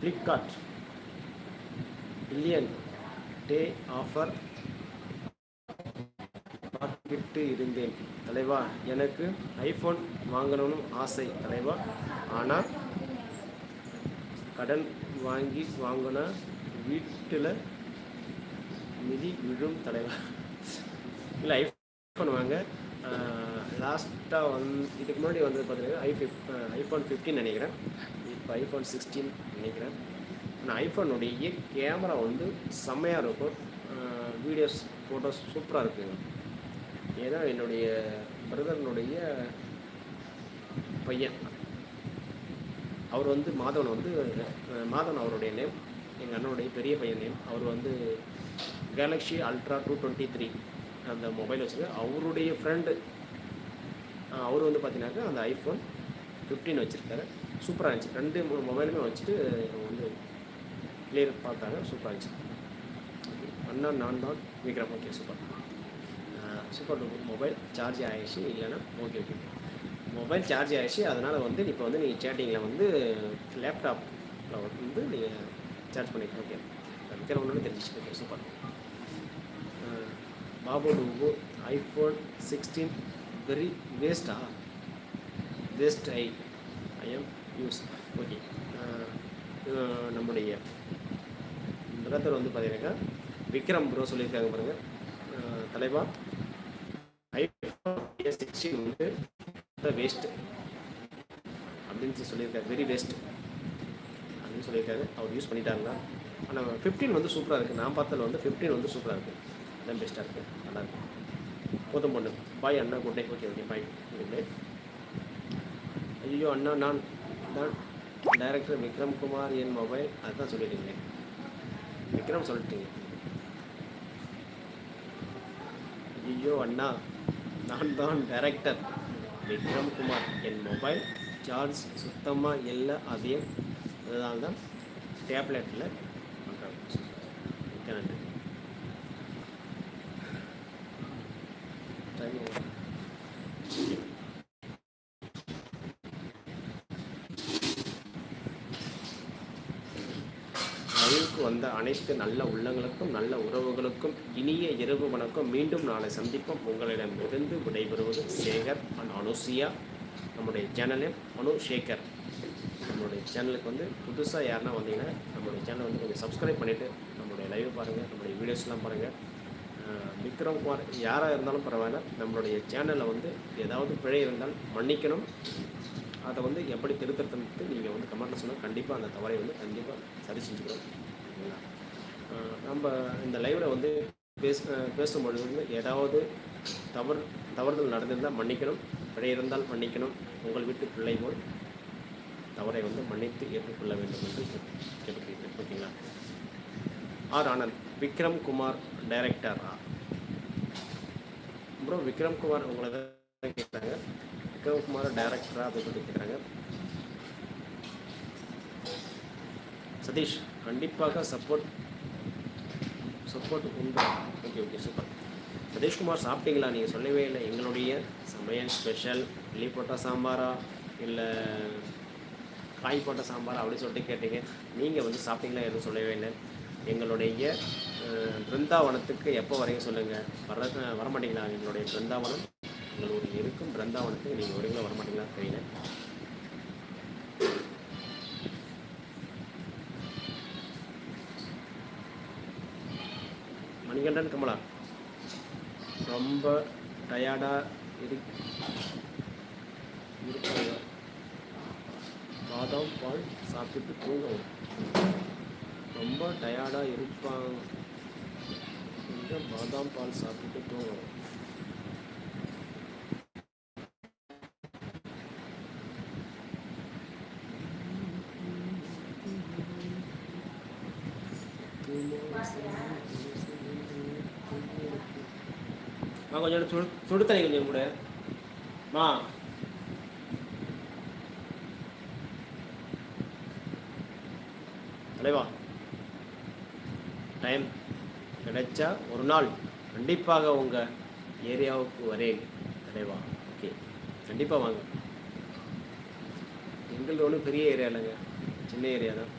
Flipkart billion day offer பார்த்துக்கிட்டு இருந்தேன். தலைவா எனக்கு ஐஃபோன் வாங்கணும்னு ஆசை தலைவா. ஆனால் கடன் வாங்கி வாங்கினா வீட்டில் மிதி விழும் தலைவா. இல்லை ஐஃபோன் வாங்க. லாஸ்ட்டாக வந் இதுக்கு முன்னாடி வந்து பார்த்தீங்கன்னா ஐ ஃபிஃப் ஐஃபோன் ஃபிஃப்டின் நினைக்கிறேன். இப்போ ஐஃபோன் சிக்ஸ்டீன் நினைக்கிறேன். ஆனால் ஐஃபோனுடைய கேமரா வந்து செம்மையாக இருக்கும். வீடியோஸ் ஃபோட்டோஸ் சூப்பராக இருக்குங்க. ஏன்னா என்னுடைய பிரதர்னுடைய பையன். அவர் வந்து மாதவன் வந்து மாதவன் அவருடைய நேம் எங்கள் அண்ணனுடைய பெரிய பையன் நேம் அவர் வந்து galaxy ultra two twenty three அந்த மொபைல் வச்சுருக்கு. அவருடைய ஃப்ரெண்டு அவர் வந்து பார்த்தீங்கன்னாக்கா அந்த ஐஃபோன் ஃபிஃப்டீன் வச்சுருக்காரு. சூப்பராக இருந்துச்சு. ரெண்டு மூணு மொபைலுமே வச்சுட்டு வந்து கிளியர் பார்த்தாங்க. சூப்பராக இருந்துச்சு. அண்ணா நான் தான் Vikram okay super super mobile charge ஆகிடுச்சு இல்லைன்னா ஓகே ஓகே மொபைல் சார்ஜ் ஆகிடுச்சு அதனால் வந்து இப்போ வந்து நீங்கள் சேட்டிங்கில் வந்து லேப்டாப்பில் வந்து நீங்கள் சார்ஜ் பண்ணிக்கலாம். ஓகே விக்ரம் ஒன்று தெரிஞ்சிச்சு. ஓகே சூப்பர் பாபு டூபு ஐஃபோன் சிக்ஸ்டீன் வெரி வேஸ்டா waste I I am use okay நம்முடைய பிரதர் வந்து பார்த்தீங்கன்னாக்கா விக்ரம் ப்ரோ சொல்லியிருக்காங்க பாருங்க. தலைவா ஐஃபோன் சிக்ஸ்டீன் வந்து வேஸ்ட்டு அப்படின்னு சொல்லியிருக்காரு. வெரி வேஸ்ட் அப்படின்னு சொல்லியிருக்காரு. அவர் யூஸ் பண்ணிட்டாங்க ஆனால் ஃபிஃப்டீன் வந்து சூப்பராக இருக்குது நான் பார்த்ததில் வந்து ஃபிஃப்டீன் வந்து சூப்பராக இருக்குது அதான் பெஸ்ட்டாக இருக்குது நல்லா போதும் பொண்ணு. பாய் அண்ணா. Good night okay okay bye good ஐயோ அண்ணா நான் தான் டைரக்டர் விக்ரம் குமார் என் மொபைல் அதுதான் சொல்லிட்டீங்க விக்ரம் சொல்லிட்டீங்க. ஐயோ அண்ணா நான் தான் டைரக்டர் விக்ரம் குமார் என் மொபைல் சார்ஜ் சுத்தமாக இல்லை. அதையும் அதனால தான் டேப்லெட்டில் பண்ணுறாங்க மிக்க நன்றி. லைவுக்கு வந்த அனைத்து நல்ல உள்ளங்களுக்கும் நல்ல உறவுகளுக்கும் இனிய இரவு வணக்கம். மீண்டும் நாளை சந்திப்போம். உங்களிடமிருந்து விடைபெறுவது சேகர் அண்ட் அனுசியா. நம்முடைய சேனலே அனு சேகர். நம்மளுடைய சேனலுக்கு வந்து புதுசாக யாருன்னா வந்தீங்கன்னா நம்மளுடைய சேனலை வந்து கொஞ்சம் சப்ஸ்கிரைப் பண்ணிவிட்டு நம்மளுடைய லைவ் பாருங்கள் நம்மளுடைய வீடியோஸ்லாம் பாருங்கள் விக்ரம்குமார் விக்ரம் குமார் யாராக இருந்தாலும் பரவாயில்ல. நம்மளுடைய சேனலில் வந்து ஏதாவது பிழை இருந்தால் மன்னிக்கணும். அதை வந்து எப்படி திருத்தறது சொன்னால் கண்டிப்பாக அந்த தவறை வந்து கண்டிப்பாக சரி செஞ்சுக்கிறோம் ஓகேங்களா? நம்ம இந்த லைவில் வந்து பேச பேசும்பொழுது வந்து ஏதாவது தவறு தவறுதல் நடந்திருந்தால் மன்னிக்கணும். பிழை இருந்தால் மன்னிக்கணும். உங்கள் வீட்டு பிள்ளை போல் தவறை வந்து மன்னித்து ஏற்றுக்கொள்ள வேண்டும் என்று கேட்டுக்கிறேன் ஓகேங்களா? R Anand Vikram Kumar director bro Vikram Kumar உங்களை தான் கேட்குறாங்க விக்ரம் குமார் டைரக்டரா அப்படின்னு சொல்லி கேட்குறாங்க சதீஷ் கண்டிப்பாக சப்போர்ட் சப்போர்ட் உண்டு. ஓகே ஓகே சூப்பர் சதீஷ்குமார் சாப்பிட்டீங்களா? நீங்கள் சொல்லவே இல்லை. எங்களுடைய சமையல் ஸ்பெஷல் இட்லி போட்ட சாம்பாரா? இல்லை காய் போட்ட சாம்பாரா? அப்படின்னு சொல்லிட்டு கேட்டீங்க. நீங்கள் வந்து சாப்பிட்டீங்களா எதுவும் சொல்லவே இல்லை. எங்களுடைய பிருந்தாவனத்துக்கு எப்போ வரையும் சொல்லுங்கள் வர வரமாட்டீங்களா? எங்களுடைய பிருந்தாவனம் எங்களுடைய இருக்கும் பிருந்தாவனத்துக்கு நீங்கள் வரீங்களா வரமாட்டீங்களா? தெரியல. மணிகண்டன் கமலா ரொம்ப டயர்டாக இரு பாதாம் பால் சாப்பிட்டு தூங்கவும் ரொம்ப டயர்டாக இருப்பாங்க. கொஞ்சம் பாதாம் பால் சாப்பிட்டு தூங்கவும் மா கொஞ்சம் சுடு சுடு தண்ணி கொஞ்சம் கூட. மா. தலைவா டைம் கிடைச்சா ஒரு நாள் கண்டிப்பாக உங்கள் ஏரியாவுக்கு வரேன். தலைவா ஓகே. கண்டிப்பாக வாங்க. எங்களது ஒன்றும் பெரிய ஏரியா இல்லைங்க. சின்ன ஏரியா தான்.